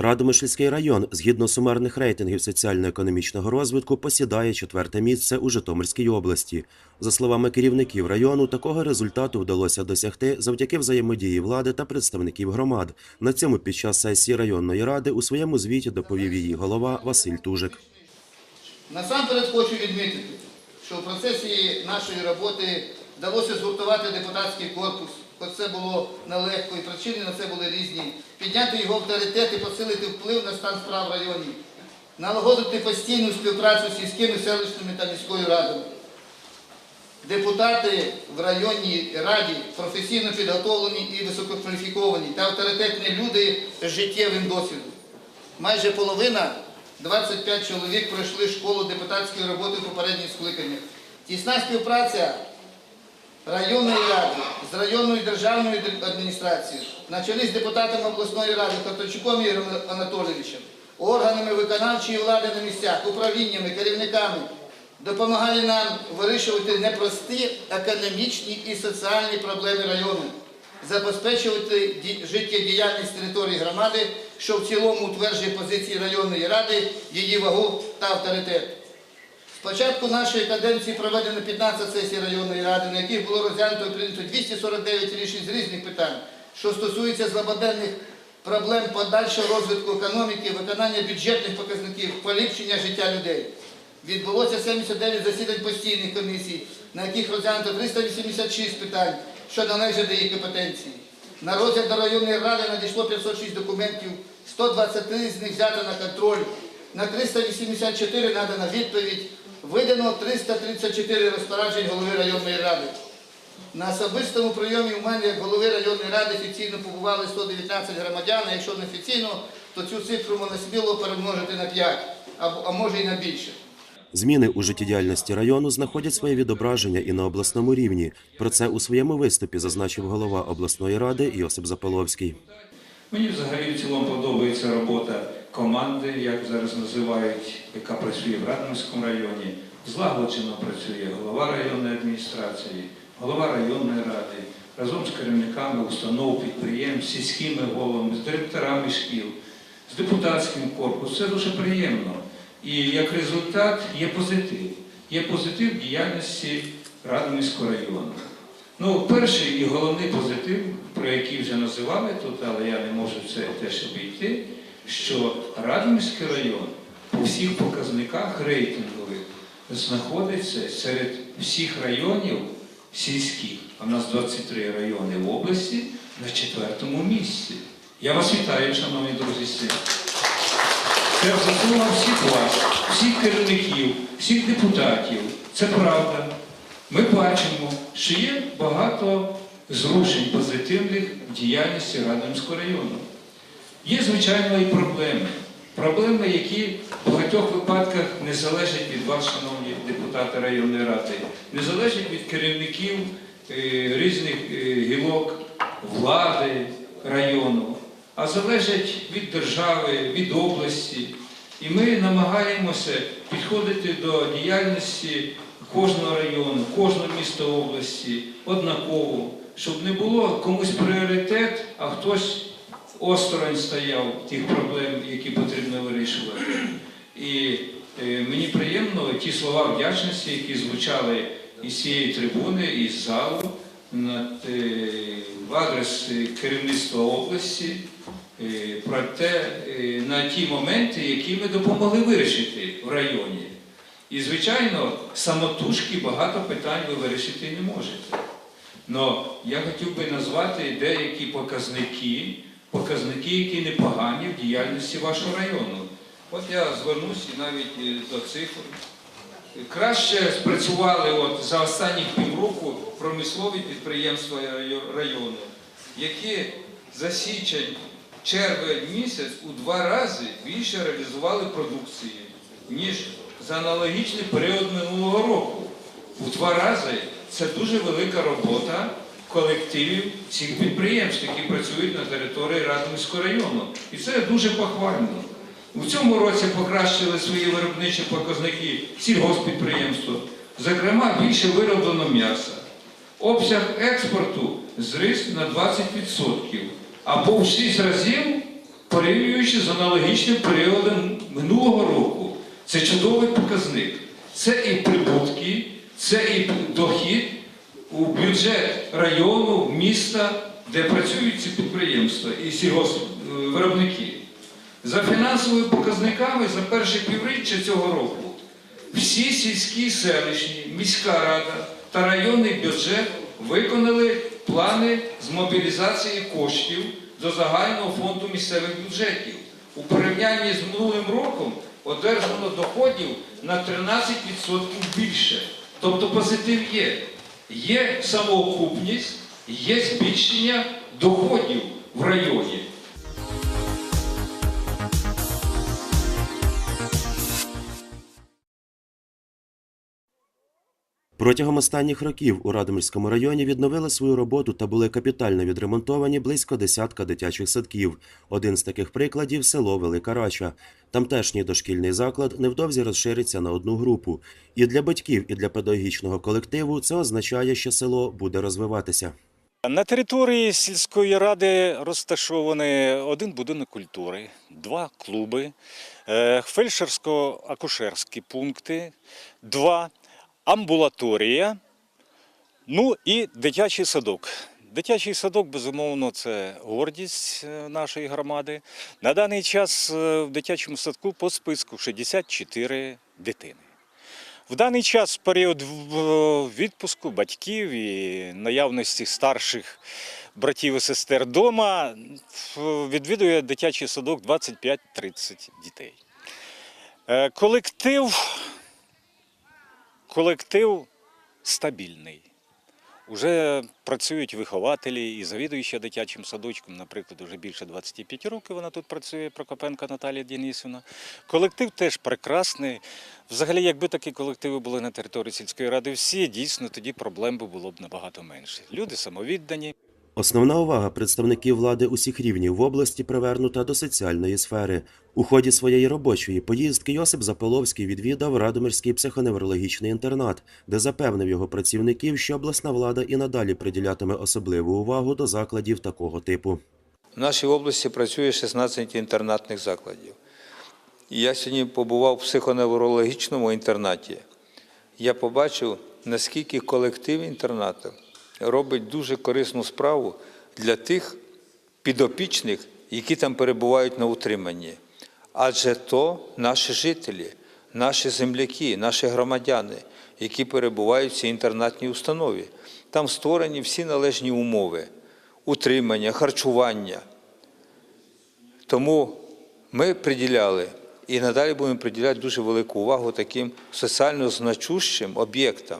Радомишльський район, згідно сумарних рейтингів соціально-економічного розвитку, посідає четверте місце у Житомирській області. За словами керівників району, такого результату вдалося досягти завдяки взаємодії влади та представників громад. На цьому під час сесії районної ради у своєму звіті доповів її голова Василь Тужик. Насамперед хочу відмітити, що в процесі нашої роботи вдалося згуртувати депутатський корпус, хоч це було нелегко і причини на це були різні, підняти його авторитет і посилити вплив на стан справ в районі, налагодити постійну співпрацю з сільськими селищними та міською радами. Депутати в районній раді професійно підготовлені і висококваліфіковані та авторитетні люди з життєвим досвідом. Майже половина, 25 чоловік, пройшли школу депутатської роботи в попередніх скликаннях. Тісна співпраця районної ради з районною державною адміністрацією, на чолі з депутатами обласної ради Карточуком Ігорем Анатолійовичем, органами виконавчої влади на місцях, управліннями, керівниками, допомагає нам вирішувати непрості економічні і соціальні проблеми району, забезпечувати життєдіяльність території громади, що в цілому утверджує позиції районної ради, її вагу та авторитет. З початку нашої каденції проведено 15 сесій районної ради, на яких було розглянуто і прийнято 249 рішень з різних питань, що стосуються злободенних проблем подальшого розвитку економіки, виконання бюджетних показників, поліпшення життя людей. Відбулося 79 засідань постійних комісій, на яких розглянуто 386 питань, що належать до їх компетенції. На розгляд до районної ради надійшло 506 документів, 123 з них взято на контроль, на 384 надана відповідь, видано 334 розпоряджень голови районної ради. На особистому прийомі у мене як голови районної ради офіційно побували 119 громадян, а якщо неофіційно, то цю цифру можна сміло перемножити на 5, або, а може і на більше. Зміни у життєдіяльності району знаходять своє відображення і на обласному рівні. Про це у своєму виступі зазначив голова обласної ради Йосип Запиловський. Мені взагалі в цілому подобається робота команди, як зараз називають, яка працює в Радомирському районі. Злагоджено працює голова районної адміністрації, голова районної ради, разом з керівниками установ, підприємств, сільськими головами, з директорами шкіл, з депутатським корпусом. Це дуже приємно. І як результат є позитив. Є позитив діяльності Радомирського району. Ну, перший і головний позитив, про який вже називали тут, але я не можу це теж обійти, що Радомирський район по всіх показниках рейтингових знаходиться серед всіх районів сільських, а в нас 23 райони в області, на четвертому місці. Я вас вітаю, шановні друзі, з цим. Це заслуга всіх вас, всіх керівників, всіх депутатів. Це правда. Ми бачимо, що є багато зрушень позитивних в діяльності Радомирського району. Є, звичайно, і проблеми. Проблеми, які в багатьох випадках не залежать від вас, шановні депутати районної ради, не залежать від керівників е, різних е, гілок влади району, а залежать від держави, від області. І ми намагаємося підходити до діяльності кожного району, кожного міста області однаково, щоб не було комусь пріоритет, а хтось осторонь стояв тих проблем, які потрібно вирішувати. І е, мені приємно ті слова вдячності, які звучали із цієї трибуни, із залу, над, е, в адрес керівництва області, е, про те, на ті моменти, які ми допомогли вирішити в районі. І, звичайно, самотужки багато питань ви вирішити не можете. Но я хотів би назвати деякі показники, показники, які непогані в діяльності вашого району. От я звернусь і навіть е, до цифр. Краще спрацювали от за останні півроку промислові підприємства району, які за січень, червень місяць у два рази більше реалізували продукції, ніж за аналогічний період минулого року. У два рази це дуже велика робота колективів цих підприємств, які працюють на території Радомирського району. І це дуже похвально. У цьому році покращили свої виробничі показники сільгоспідприємства, зокрема більше вироблено м'яса. Обсяг експорту зріс на 20%, або в 6 разів порівнюючи з аналогічним періодом минулого року. Це чудовий показник. Це і прибутки, це і дохід у бюджет району, міста, де працюють ці підприємства і сільгоспвиробники. За фінансовими показниками за перше півріччя цього року всі сільські селищні, міська рада та районний бюджет виконали плани з мобілізації коштів до загального фонду місцевих бюджетів. У порівнянні з минулим роком одержано доходів на 13% більше. Тобто позитив є. Є самоокупність, є збільшення доходів в районі. Протягом останніх років у Радомирському районі відновили свою роботу та були капітально відремонтовані близько десятка дитячих садків. Один з таких прикладів село Велика Рача. Тамтешній дошкільний заклад невдовзі розшириться на одну групу. І для батьків, і для педагогічного колективу це означає, що село буде розвиватися. На території сільської ради розташований один будинок культури, два клуби, е, фельдшерсько-акушерські пункти, два амбулаторія, ну і дитячий садок. Дитячий садок, безумовно, це гордість е, нашої громади. На даний час е, в дитячому садку по списку 64 дитини. В даний час період відпуску батьків і наявності старших братів і сестер вдома відвідує дитячий садок 25-30 дітей. Е, Колектив, колектив стабільний. Уже працюють вихователі і завідуюча дитячим садочком, наприклад, вже більше 25 років вона тут працює, Прокопенка Наталія Денисівна. Колектив теж прекрасний. Взагалі, якби такі колективи були на території сільської ради всі, дійсно тоді проблем би було б набагато менше. Люди самовіддані. Основна увага представників влади усіх рівнів в області привернута до соціальної сфери. У ході своєї робочої поїздки Йосип Заполовський відвідав Радомирський психоневрологічний інтернат, де запевнив його працівників, що обласна влада і надалі приділятиме особливу увагу до закладів такого типу. В нашій області працює 16 інтернатних закладів. Я сьогодні побував в психоневрологічному інтернаті. Я побачив, наскільки колектив інтернату робить дуже корисну справу для тих підопічних, які там перебувають на утриманні. Адже то наші жителі, наші земляки, наші громадяни, які перебувають в цій інтернатній установі. Там створені всі належні умови утримання, харчування. Тому ми приділяли і надалі будемо приділяти дуже велику увагу таким соціально значущим об'єктам.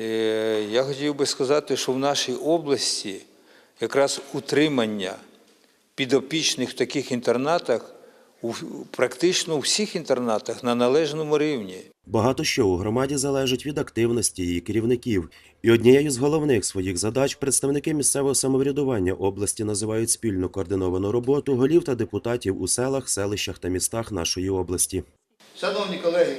Е, Я хотів би сказати, що в нашій області якраз утримання підопічних в таких інтернатах у практично у всіх інтернатах на належному рівні. Багато що у громаді залежить від активності її керівників, і однією з головних своїх задач представники місцевого самоврядування області називають спільну координовану роботу голів та депутатів у селах, селищах та містах нашої області. Шановні колеги,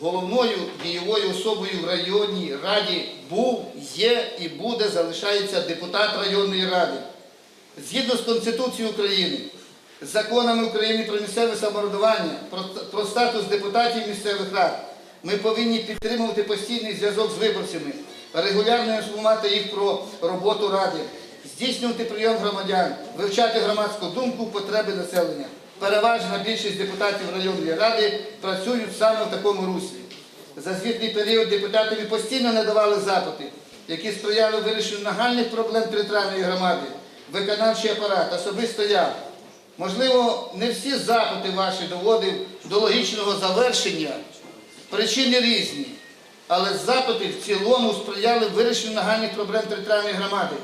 головною дієвою особою в районній раді був, є і буде залишається депутат районної ради. Згідно з Конституцією України, законами України про місцеве самоврядування, про, статус депутатів місцевих рад, ми повинні підтримувати постійний зв'язок з виборцями, регулярно інформувати їх про роботу ради, здійснювати прийом громадян, вивчати громадську думку, потреби населення. Переважна більшість депутатів районної ради працюють саме в такому руслі. За звітний період депутатами постійно надавали запити, які сприяли вирішенню нагальних проблем територіальної громади. Виконавчий апарат особисто я. Можливо, не всі запити ваші доводив до логічного завершення. Причини різні. Але запити в цілому сприяли вирішенню нагальних проблем територіальної громади,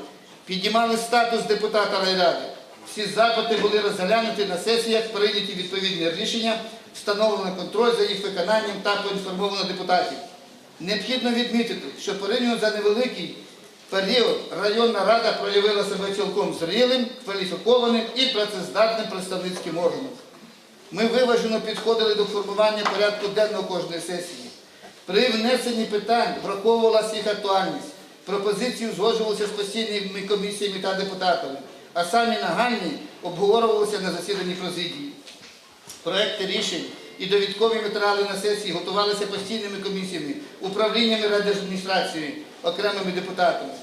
піднімали статус депутата райради. Всі запити були розглянуті на сесіях, прийняті відповідні рішення, встановлено контроль за їх виконанням та поінформовано депутатів. Необхідно відмітити, що порівняно за невеликий період районна рада проявила себе цілком зрілим, кваліфікованим і працездатним представницьким органом. Ми виважено підходили до формування порядку денного кожної сесії. При внесенні питань враховувалася їх актуальність. Пропозиції узгоджувалися з постійними комісіями та депутатами. А самі нагальні обговорювалися на засіданні президії. Проекти рішень і довідкові матеріали на сесії готувалися постійними комісіями, управліннями радіоадміністрації, окремими депутатами.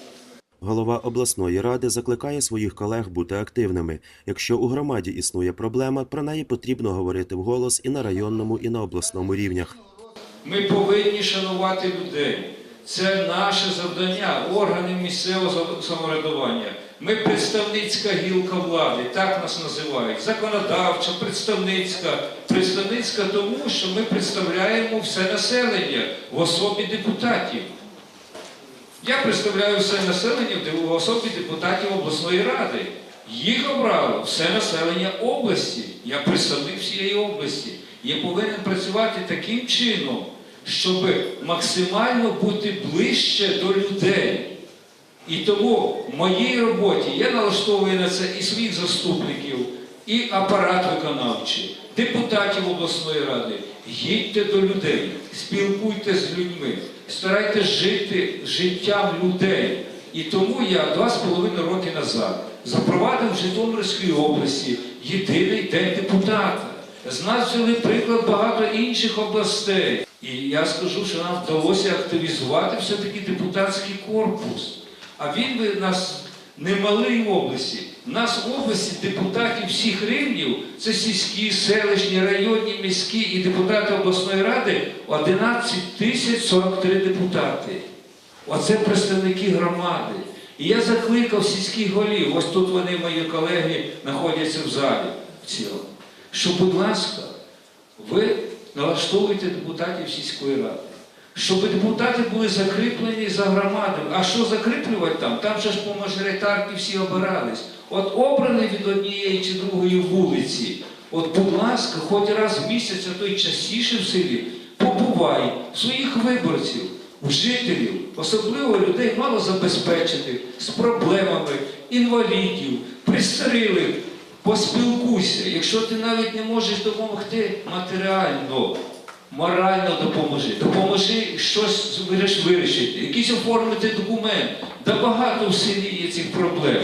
Голова обласної ради закликає своїх колег бути активними. Якщо у громаді існує проблема, про неї потрібно говорити вголос і на районному, і на обласному рівнях. Ми повинні шанувати людей. Це наше завдання, органів місцевого самоврядування. Ми представницька гілка влади, так нас називають. Законодавча, представницька. Представницька тому, що ми представляємо все населення в особі депутатів. Я представляю все населення в особі депутатів обласної ради. Їх обрало все населення області. Я представник всієї області. Я повинен працювати таким чином, щоб максимально бути ближче до людей. І тому в моїй роботі я налаштовую на це і своїх заступників, і апарат виконавчий, депутатів обласної ради. Їдьте до людей, спілкуйтесь з людьми, старайтесь жити життям людей. І тому я два з половиною роки назад запровадив в Житомирській області єдиний день депутата. З нас взяли приклад багато інших областей. І я скажу, що нам вдалося активізувати все-таки депутатський корпус. А він би нас не малий в області. У нас в області депутатів всіх рівнів, це сільські, селищні, районні, міські і депутати обласної ради 11 тисяч 43 депутати. Оце представники громади. І я закликав сільських голів, ось тут вони, мої колеги, знаходяться в залі в цілому, що, будь ласка, ви налаштовуєте депутатів сільської ради, щоб депутати були закріплені за громадами. А що закріплювати там? Там же ж по мажоритарки всі обирались. От обраний від однієї чи другої вулиці. От, будь ласка, хоч раз в місяць, а то й частіше в селі, побувай своїх виборців, жителів, особливо людей малозабезпечених, з проблемами, інвалідів, пристарілих. Поспілкуйся, якщо ти навіть не можеш допомогти матеріально, морально допоможи. Допоможи щось виріш- вирішити, якийсь оформити документ. Да багато в селі є цих проблем.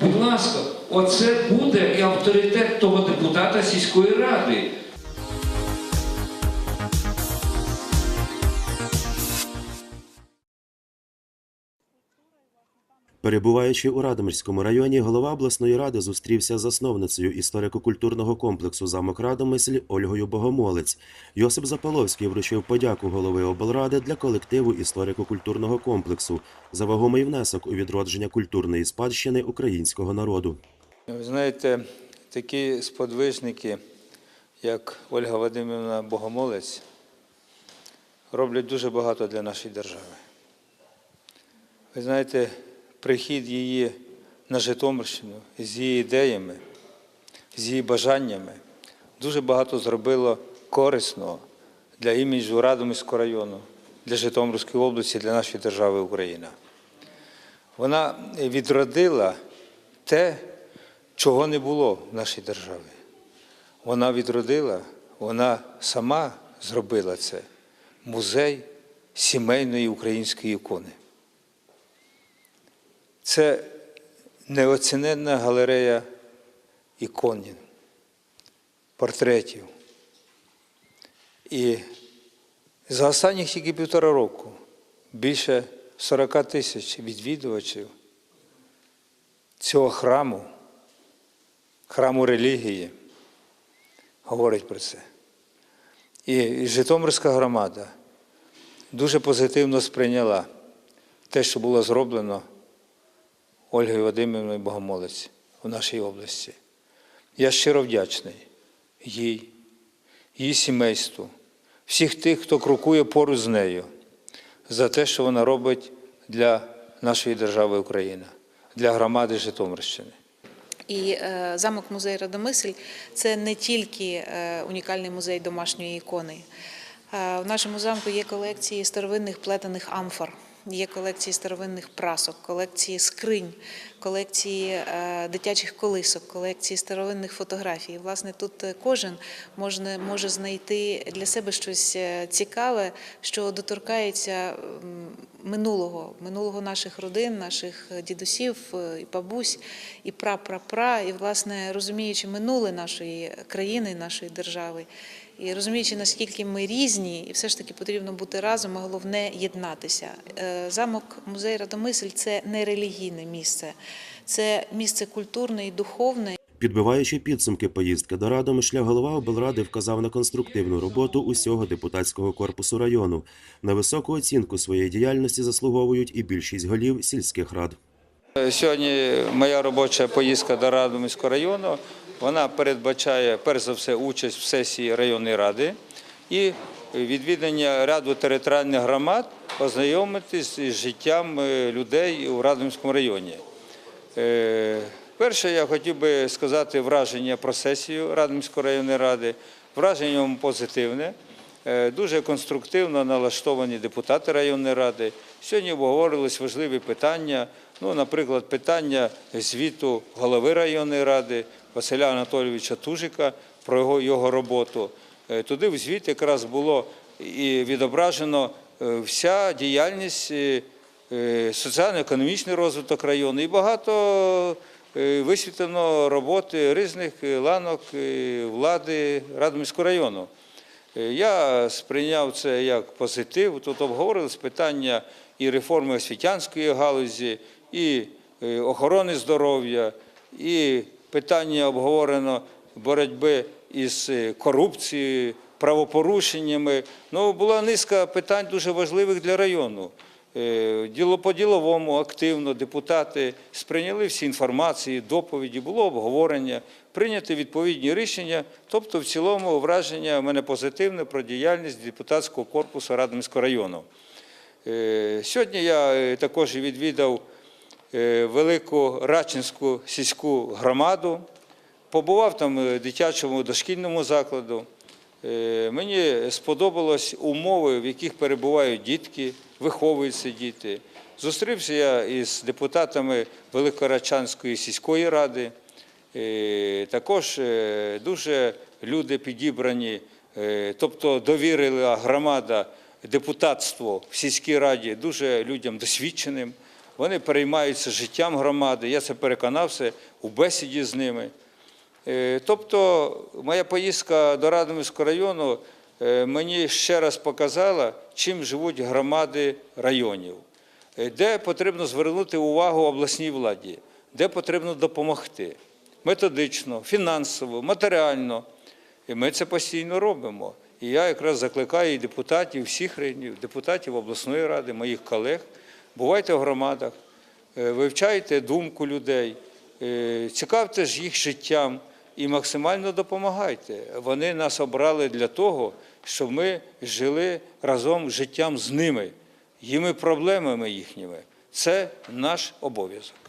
Будь ласка, оце буде і авторитет того депутата сільської ради. Перебуваючи у Радомирському районі, голова обласної ради зустрівся з засновницею історико-культурного комплексу замок Радомисль Ольгою Богомолець. Йосип Запаловський вручив подяку голови облради для колективу історико-культурного комплексу за вагомий внесок у відродження культурної спадщини українського народу. Ви знаєте, такі сподвижники, як Ольга Вадимівна Богомолець, роблять дуже багато для нашої держави. Ви знаєте, прихід її на Житомирщину з її ідеями, з її бажаннями дуже багато зробило корисного для іміджу Радомирського району, для Житомирської області, для нашої держави Україна. Вона відродила те, чого не було в нашій державі. Вона відродила, вона сама зробила це музей сімейної української ікони. Це неоціненна галерея іконів, портретів. І за останніх тільки півтора року більше 40 тисяч відвідувачів цього храму, храму релігії, говорить про це. І Житомирська громада дуже позитивно сприйняла те, що було зроблено Ольгою Вадимівною Богомолець в нашій області. Я щиро вдячний їй, її сімейству, всіх тих, хто крокує поруч з нею, за те, що вона робить для нашої держави Україна, для громади Житомирщини. І е, замок музей Радомисль це не тільки е, унікальний музей домашньої ікони. Е, в нашому замку є колекції старовинних плетених амфор. Є колекції старовинних прасок, колекції скринь, колекції е, дитячих колисок, колекції старовинних фотографій. Власне, тут е, кожен можна, може знайти для себе щось е, цікаве, що доторкається минулого, минулого наших родин, наших е, дідусів, е, і бабусь, і пра-пра-пра, і, власне, розуміючи минуле нашої країни, нашої держави. І розуміючи, наскільки ми різні, і все ж таки потрібно бути разом, а головне єднатися. Е, Замок музей Радомисль це не релігійне місце, це місце культурне і духовне. Підбиваючи підсумки поїздки до Радомишля, голова облради вказав на конструктивну роботу усього депутатського корпусу району. На високу оцінку своєї діяльності заслуговують і більшість голів сільських рад. Сьогодні моя робоча поїздка до Радомирського району. Вона передбачає перш за все участь в сесії районної ради і відвідання ряду територіальних громад, ознайомитись з життям е, людей у Радомирському районі. Перше, я хотів би сказати враження про сесію Радомирської районної ради. Враження позитивне. Е, Дуже конструктивно налаштовані депутати районної ради. Сьогодні обговорились важливі питання. Ну, наприклад, питання звіту голови районної ради Василя Анатолійовича Тужика про його, його роботу. Е, Туди в звіт якраз було і відображено е, вся діяльність соціально-економічний розвиток району і багато висвітлено роботи різних е, ланок е, влади Радомирського району. Е, Я сприйняв це як позитив. Тут обговорились питання і реформи освітянської галузі, і е, охорони здоров'я, і питання обговорено боротьби із е, корупцією, правопорушеннями. Ну, була низка питань дуже важливих для району. Е, Діло по діловому активно депутати сприйняли всі інформації, доповіді, було обговорення, прийняти відповідні рішення. Тобто, в цілому враження в мене позитивне про діяльність депутатського корпусу Радомирського району. Е, Сьогодні я е, також відвідав велику Рачинську сільську громаду, побував там в дитячому дошкільному закладу. Е, Мені сподобались умови, в яких перебувають дітки, виховуються діти. Зустрівся я із депутатами Великорачанської сільської ради. Е, Також е, дуже люди підібрані, тобто довірила громада депутатство в сільській раді дуже людям досвідченим. Вони переймаються життям громади. Я це переконався у бесіді з ними. Е, Тобто моя поїздка до Радомирського району е, мені ще раз показала, чим живуть громади районів, Е, де потрібно звернути увагу обласній владі, де потрібно допомогти методично, фінансово, матеріально. І ми це постійно робимо. І я якраз закликаю і депутатів всіх районів, депутатів обласної ради, моїх колег, бувайте в громадах, вивчайте думку людей, е, цікавтесь їх життям і максимально допомагайте. Вони нас обрали для того, щоб ми жили разом життям з ними, їми проблемами їхніми. Це наш обов'язок.